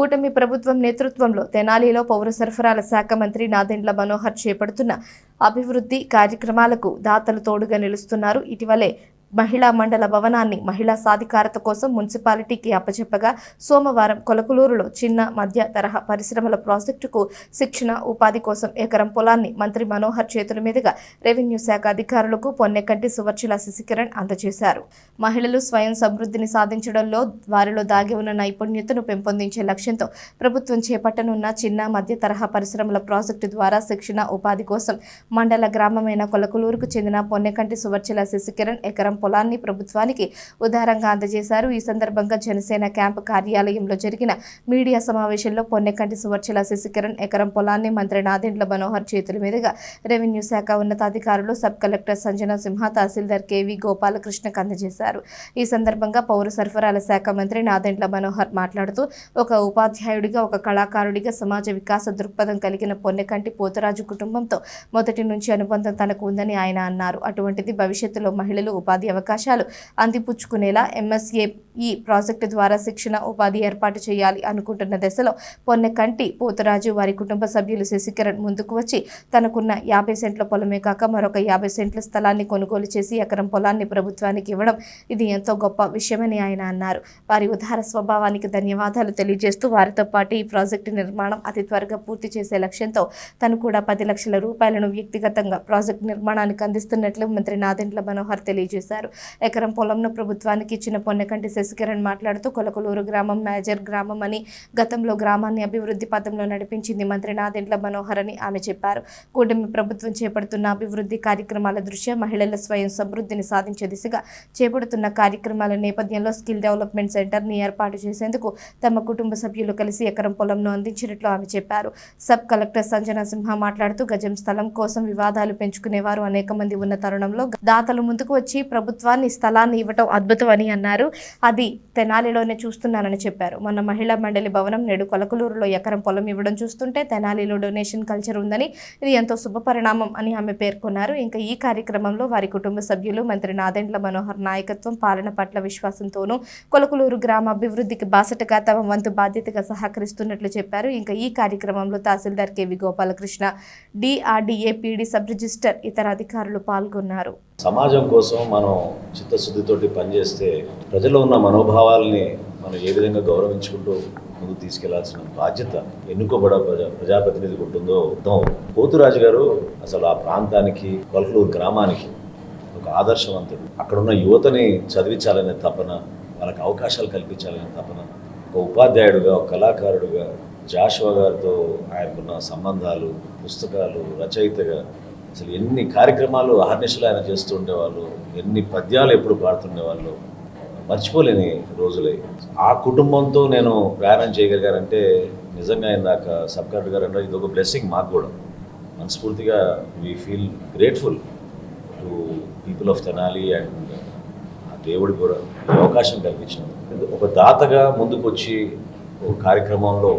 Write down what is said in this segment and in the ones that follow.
కూటమి ప్రభుత్వం నేతృత్వంలో తెనాలిలో పౌర సరఫరాల శాఖ మంత్రి నాదెండ్ల మనోహర్ చేపడుతున్న అభివృద్ధి కార్యక్రమాలకు దాతలు తోడుగా నిలుస్తున్నారు. ఇటీవలే మహిళా మండల భవనాన్ని మహిళా సాధికారత కోసం మున్సిపాలిటీకి అప్పచెప్పగా సోమవారం కొలకలూరులో చిన్న మధ్య తరహా పరిశ్రమల ప్రాజెక్టుకు శిక్షణ ఉపాధి కోసం ఎకరం పొలాన్ని మంత్రి మనోహర్ చేతుల మీదుగా రెవెన్యూ శాఖ అధికారులకు పొన్నెకంటి సువర్చిల శశికిరణ్ అందజేశారు. మహిళలు స్వయం సమృద్ధిని సాధించడంలో వారిలో దాగి ఉన్న నైపుణ్యతను పెంపొందించే లక్ష్యంతో ప్రభుత్వం చేపట్టనున్న చిన్న మధ్య తరహా పరిశ్రమల ప్రాజెక్టు ద్వారా శిక్షణ ఉపాధి కోసం మండల గ్రామమైన కొలకలూరుకు చెందిన పొన్నెకంటి సువర్చిల శశికిరణ్ ఎకరం పొలాన్ని ప్రభుత్వానికి ఉదారంగా అందజేశారు. ఈ సందర్భంగా జనసేన క్యాంపు కార్యాలయంలో జరిగిన మీడియా సమావేశంలో పొన్నెకంటి సువర్చల శశికిరణ్ ఎకరం పొలాన్ని మంత్రి నాదెండ్ల మనోహర్ చేతుల మీదుగా రెవెన్యూ శాఖ ఉన్నతాధికారులు sub collector Sanjana Simha tahsildar KV గోపాలకృష్ణకు అందజేశారు. ఈ సందర్భంగా పౌర సరఫరాల శాఖ మంత్రి నాదెండ్ల మనోహర్ మాట్లాడుతూ ఒక ఉపాధ్యాయుడిగా ఒక కళాకారుడిగా సమాజ వికాస దృక్పథం కలిగిన పొన్నెకంటి పోతరాజు కుటుంబంతో మొదటి నుంచి అనుబంధం తనకు ఉందని ఆయన అన్నారు. అటువంటిది భవిష్యత్తులో మహిళలు ఉపాధి అవకాశాలు అందిపుచ్చుకునేలా ఎంఎస్ఏ ఈ ప్రాజెక్టు ద్వారా శిక్షణ ఉపాధి ఏర్పాటు చేయాలి అనుకుంటున్న దశలో పొన్నెకంటి పోతరాజు వారి కుటుంబ సభ్యులు శశికిరణ్ ముందుకు వచ్చి తనకున్న యాభై సెంట్ల పొలమే కాక మరొక యాభై సెంట్ల స్థలాన్ని కొనుగోలు చేసి ఎకరం పొలాన్ని ప్రభుత్వానికి ఇవ్వడం ఇది ఎంతో గొప్ప విషయమని ఆయన అన్నారు. వారి ఉదార స్వభావానికి ధన్యవాదాలు తెలియజేస్తూ వారితో పాటు ఈ ప్రాజెక్టు నిర్మాణం అతి త్వరగా పూర్తి చేసే లక్ష్యంతో తను కూడా పది లక్షల రూపాయలను వ్యక్తిగతంగా ప్రాజెక్టు నిర్మాణానికి అందిస్తున్నట్లు మంత్రి నాదెండ్ల మనోహర్ తెలియజేశారు. ఎకరం పొలంను ప్రభుత్వానికి ఇచ్చిన పొన్నకంటి శశికిరణ్ మాట్లాడుతూ కొలకలూరు గ్రామం మేజర్ గ్రామం అని గతంలో గ్రామాన్ని అభివృద్ధి పథంలో నడిపించింది మంత్రి నాదెండ్ల మనోహర్ అని ఆమె చెప్పారు. కూటమి ప్రభుత్వం చేపడుతున్న అభివృద్ధి కార్యక్రమాల దృష్ట్యా మహిళల స్వయం సమృద్ధిని సాధించే దిశగా చేపడుతున్న కార్యక్రమాల నేపథ్యంలో స్కిల్ డెవలప్మెంట్ సెంటర్ని ఏర్పాటు చేసేందుకు తమ కుటుంబ సభ్యులు కలిసి ఎకరం పొలంను అందించినట్లు ఆమె చెప్పారు. సబ్ కలెక్టర్ సంజన సింహ మాట్లాడుతూ గజం స్థలం కోసం వివాదాలు పెంచుకునేవారు అనేక మంది ఉన్న తరుణంలో దాతలు ముందుకు వచ్చి ప్రభుత్వాన్ని స్థలాన్ని ఇవ్వటం అద్భుతం అని అన్నారు. అది తెనాలిలోనే చూస్తున్నానని చెప్పారు. మొన్న మహిళా మండలి భవనం నేడు కొలకలూరులో ఎకరం పొలం ఇవ్వడం చూస్తుంటే తెనాలిలో డొనేషన్ కల్చర్ ఉందని ఇది ఎంతో శుభ పరిణామం అని ఆమె పేర్కొన్నారు. ఇంకా ఈ కార్యక్రమంలో వారి కుటుంబ సభ్యులు మంత్రి నాదెండ్ల మనోహర్ నాయకత్వం పాలన పట్ల విశ్వాసంతోనూ కొలకలూరు గ్రామ అభివృద్ధికి బాసటగా తమ వంతు బాధ్యతగా సహకరిస్తున్నట్లు చెప్పారు. ఇంకా ఈ కార్యక్రమంలో tahsildar KV Gopalakrishna DRDA PD sub register ఇతర అధికారులు పాల్గొన్నారు. సమాజం కోసం మనం చిత్తశుద్ధితోటి పనిచేస్తే ప్రజల్లో ఉన్న మనోభావాల్ని మనం ఏ విధంగా గౌరవించుకుంటూ ముందుకు తీసుకెళ్ళాల్సిన బాధ్యత ఎన్నుకోబడ ప్రజా ప్రజాప్రతినిధికి ఉంటుందో అర్థం పోతురాజు గారు అసలు ఆ ప్రాంతానికి కొలకలూరు గ్రామానికి ఒక ఆదర్శవంతుడు. అక్కడున్న యువతని చదివించాలనే తపన వాళ్ళకి అవకాశాలు కల్పించాలనే తపన ఒక ఉపాధ్యాయుడుగా ఒక కళాకారుడుగా జాషువా గారితో ఆయనకున్న సంబంధాలు పుస్తకాలు రచయితగా అసలు ఎన్ని కార్యక్రమాలు అహర్నిశలు ఆయన చేస్తూ ఉండేవాళ్ళు ఎన్ని పద్యాలు ఎప్పుడు పాడుతుండేవాళ్ళు మర్చిపోలేని రోజులే. ఆ కుటుంబంతో నేను ప్రయాణం చేయగలిగారంటే నిజంగా ఇందాక సబ్ కలెక్టర్ గారు అంటే ఇది ఒక బ్లెస్సింగ్ మాకు కూడా. మనస్ఫూర్తిగా we feel grateful to people of Tenali and ఆ దేవుడి కూడా అవకాశం కల్పించినందుకు. ఒక దాతగా ముందుకు వచ్చి ఒక కార్యక్రమంలో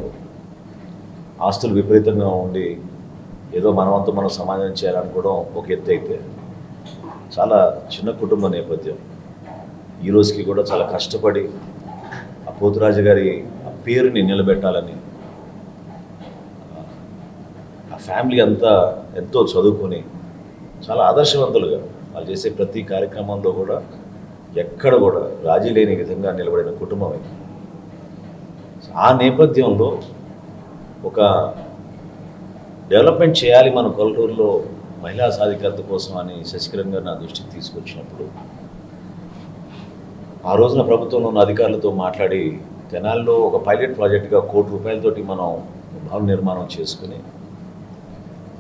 ఆస్తులు విపరీతంగా ఉండి ఏదో మనవంతు మనం సమాజం చేయాలనుకోవడం ఒక ఎత్తు అయితే చాలా చిన్న కుటుంబ నేపథ్యం. ఈ రోజుకి కూడా చాలా కష్టపడి ఆ పోతురాజు గారి ఆ పేరుని నిలబెట్టాలని ఆ ఫ్యామిలీ అంతా ఎంతో చదువుకొని చాలా ఆదర్శవంతులుగా వాళ్ళు చేసే ప్రతి కార్యక్రమంలో కూడా ఎక్కడ కూడా రాజీ లేని విధంగా నిలబడిన కుటుంబం ఇది. ఆ నేపథ్యంలో ఒక డెవలప్మెంట్ చేయాలి మన కొలటూరులో మహిళా సాధికారత కోసం అని శశికిరణ్ గారు నా దృష్టికి తీసుకొచ్చినప్పుడు ఆ రోజున ప్రభుత్వంలో ఉన్న అధికారులతో మాట్లాడి తెనాల్లో ఒక పైలట్ ప్రాజెక్ట్గా కోటి రూపాయలతోటి మనం భవన నిర్మాణం చేసుకుని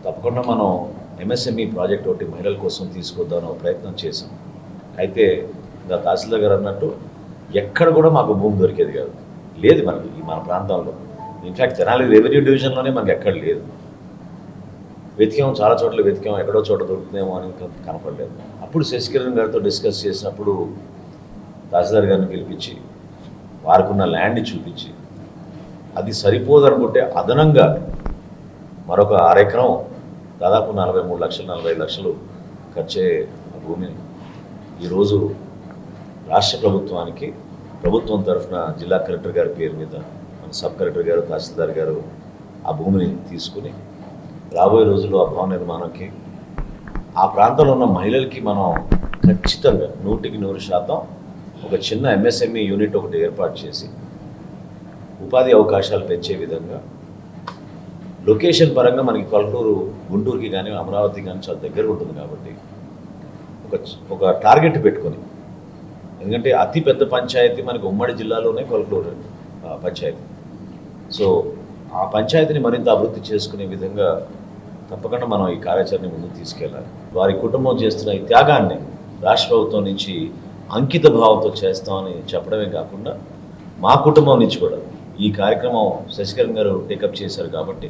తప్పకుండా మనం ఎంఎస్ఎంఈ ప్రాజెక్ట్ ఒకటి మహిళల కోసం తీసుకొద్దామని ఒక ప్రయత్నం చేశాం. అయితే ఇంకా తహసీల్దార్ గారు అన్నట్టు ఎక్కడ కూడా మాకు భూమి దొరికేది కాదు. లేదు మనకి ఈ మన ప్రాంతంలో. ఇన్ఫ్యాక్ట్ తెనాలి రెవెన్యూ డివిజన్లోనే మనకి ఎక్కడ లేదు. వెతికాం చాలా చోట్ల వెతికాం ఎక్కడో చోట దొరుకుతుందేమో అని కనపడలేదు. అప్పుడు శశికిరణ్ గారితో డిస్కస్ చేసినప్పుడు తహసీల్దార్ గారిని పిలిపించి వారికున్న ల్యాండ్ చూపించి అది సరిపోదనుకుంటే అదనంగా మరొక అరెకరం దాదాపు నలభై మూడు లక్షలు నలభై లక్షలు ఖర్చే ఆ భూమిని ఈరోజు రాష్ట్ర ప్రభుత్వానికి ప్రభుత్వం తరఫున జిల్లా కలెక్టర్ గారి పేరు మీద మన సబ్ కలెక్టర్ గారు తహసీల్దార్ గారు ఆ భూమిని తీసుకుని రాబోయే రోజుల్లో ఆ భవన నిర్మాణంకి ఆ ప్రాంతంలో ఉన్న మహిళలకి మనం ఖచ్చితంగా నూటికి నూరు శాతం ఒక చిన్న ఎంఎస్ఎంఈ యూనిట్ ఒకటి ఏర్పాటు చేసి ఉపాధి అవకాశాలు పెంచే విధంగా లొకేషన్ పరంగా మనకి కొలటూరు గుంటూరుకి కానీ అమరావతి కానీ చాలా దగ్గర ఉంటుంది కాబట్టి ఒక ఒక టార్గెట్ పెట్టుకొని ఎందుకంటే అతి పెద్ద పంచాయతీ మనకి ఉమ్మడి జిల్లాలోనే కొలటూరు పంచాయతీ. సో ఆ పంచాయతీని మరింత అభివృద్ధి చేసుకునే విధంగా తప్పకుండా మనం ఈ కార్యాచరణ ముందుకు తీసుకెళ్ళాలి. వారి కుటుంబం చేస్తున్న ఈ త్యాగాన్ని రాష్ట్ర ప్రభుత్వం నుంచి అంకిత భావంతో చేస్తామని చెప్పడమే కాకుండా మా కుటుంబం నుంచి కూడా ఈ కార్యక్రమం శశికరణ్ గారు టేకప్ చేశారు కాబట్టి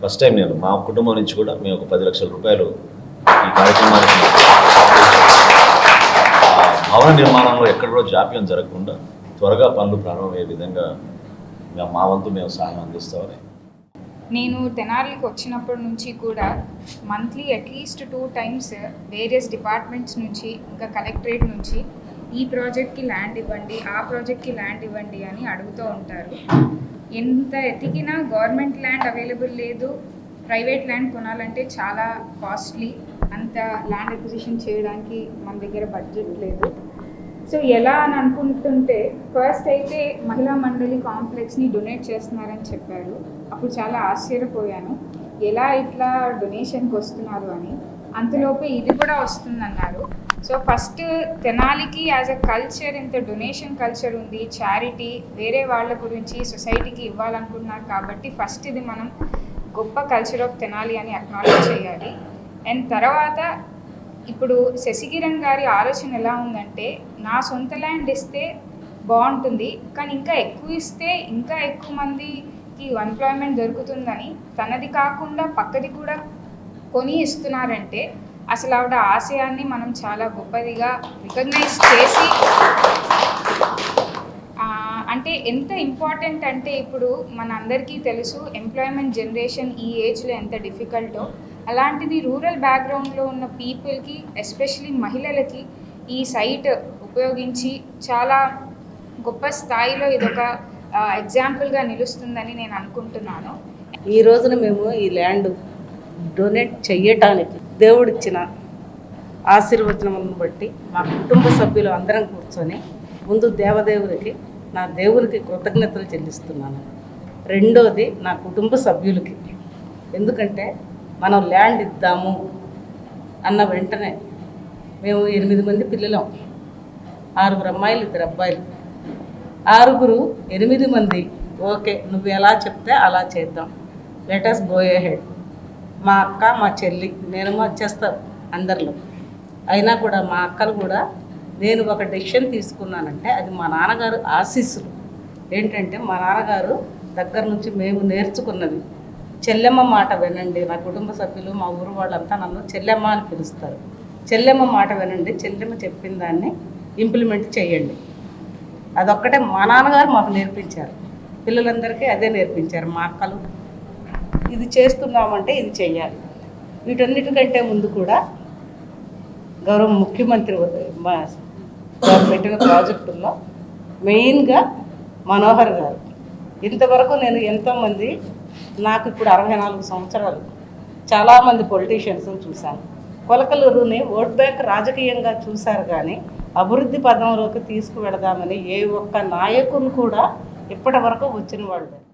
ఫస్ట్ టైం నేను మా కుటుంబం నుంచి కూడా మేము ఒక పది లక్షల రూపాయలు ఈ కార్యక్రమానికి భవన నిర్మాణంలో ఎక్కడ కూడా జాప్యం జరగకుండా త్వరగా పనులు ప్రారంభమయ్యే విధంగా మా వంతు మేము సహాయం అందిస్తామని నేను తెనాలికి వచ్చినప్పటి నుంచి కూడా monthly at least two times various departments నుంచి ఇంకా కలెక్టరేట్ నుంచి ఈ ప్రాజెక్ట్కి ల్యాండ్ ఇవ్వండి ఆ ప్రాజెక్ట్కి ల్యాండ్ ఇవ్వండి అని అడుగుతూ ఉంటారు. ఎంత ఎతికినా గవర్నమెంట్ ల్యాండ్ అవైలబుల్ లేదు. ప్రైవేట్ ల్యాండ్ కొనాలంటే చాలా కాస్ట్లీ. అంత ల్యాండ్ అక్విజిషన్ చేయడానికి మన దగ్గర బడ్జెట్ లేదు. సో ఎలా అని అనుకుంటుంటే ఫస్ట్ అయితే మహిళా మండలి కాంప్లెక్స్ని డొనేట్ చేస్తున్నారని చెప్పారు. అప్పుడు చాలా ఆశ్చర్యపోయాను. ఎలా ఇట్లా డొనేషన్కి వస్తున్నారు అని. అంతలోపే ఇది కూడా వస్తుందన్నారు. సో ఫస్ట్ తెనాలికి యాజ్ అ కల్చర్ ఇంత డొనేషన్ కల్చర్ ఉంది. చారిటీ వేరే వాళ్ళ గురించి సొసైటీకి ఇవ్వాలనుకుంటున్నారు కాబట్టి ఫస్ట్ ఇది మనం గొప్ప కల్చర్ ఆఫ్ తెనాలి అని అక్నాలెడ్జ్ చేయాలి. అండ్ తర్వాత ఇప్పుడు శశికిరణ్ గారి ఆలోచన ఎలా ఉందంటే నా సొంత ల్యాండ్ ఇస్తే బాగుంటుంది కానీ ఇంకా ఎక్కువ ఇస్తే ఇంకా ఎక్కువ మందికి ఎంప్లాయ్మెంట్ దొరుకుతుందని తనది కాకుండా పక్కది కూడా కొని ఇస్తున్నారంటే అసలు ఆవిడ ఆశయాన్ని మనం చాలా గొప్పదిగా రికగ్నైజ్ చేసి అంటే ఎంత ఇంపార్టెంట్ అంటే ఇప్పుడు మన అందరికీ తెలుసు ఎంప్లాయ్మెంట్ జనరేషన్ ఈ ఏజ్లో ఎంత డిఫికల్టో అలాంటిది రూరల్ బ్యాక్గ్రౌండ్లో ఉన్న పీపుల్కి ఎస్పెషలీ మహిళలకి ఈ సైట్ ఉపయోగించి చాలా గొప్ప స్థాయిలో ఇదొక ఎగ్జాంపుల్గా నిలుస్తుందని నేను అనుకుంటున్నాను. ఈ రోజున మేము ఈ ల్యాండ్ డొనేట్ చేయటానికి దేవుడిచ్చిన ఆశీర్వచనములను బట్టి మా కుటుంబ సభ్యులు అందరం కూర్చొని ముందు దేవదేవుడికి నా దేవునికి కృతజ్ఞతలు చెల్లిస్తున్నాను. రెండోది నా కుటుంబ సభ్యులకి. ఎందుకంటే మనం ల్యాండ్ ఇద్దాము అన్న వెంటనే మేము ఎనిమిది మంది పిల్లలం. ఆరుగురు అమ్మాయిలు ఇద్దరు అబ్బాయిలు. ఆరుగురు ఎనిమిది మంది. ఓకే నువ్వు ఎలా చెప్తే అలా చేద్దాం. లెటస్ గోయే హెడ్ మా అక్క మా చెల్లి నేను వచ్చేస్తారు అందరిలో. అయినా కూడా మా అక్కలు కూడా నేను ఒక డెసిషన్ తీసుకున్నానంటే అది మా నాన్నగారు ఆశీస్సులు. ఏంటంటే మా నాన్నగారు దగ్గర నుంచి మేము నేర్చుకున్నది. చెల్లెమ్మ మాట వినండి. నా కుటుంబ సభ్యులు మా ఊరు వాళ్ళంతా నన్ను చెల్లెమ్మ అని పిలుస్తారు. చెల్లెమ్మ మాట వినండి. చెల్లెమ్మ చెప్పిన దాన్ని ఇంప్లిమెంట్ చేయండి. అదొక్కటే మా నాన్నగారు మాకు నేర్పించారు. పిల్లలందరికీ అదే నేర్పించారు. మా అక్కలు ఇది చేస్తున్నామంటే ఇది చెయ్యాలి వీటన్నిటికంటే ముందు కూడా గౌరవ ముఖ్యమంత్రి గారు పెట్టిన ప్రాజెక్టుల్లో మెయిన్గా మనోహర్ గారు. ఇంతవరకు నేను ఎంతోమంది నాకు ఇప్పుడు అరవై నాలుగు సంవత్సరాలు. చాలామంది పొలిటీషియన్స్ని చూశాను. కొలకలూరుని ఓట్ బ్యాంక్ రాజకీయంగా చూశారు కానీ అభివృద్ధి పదంలోకి తీసుకువెడదామని ఏ ఒక్క నాయకుని కూడా ఇప్పటి వరకు వచ్చిన వాళ్ళు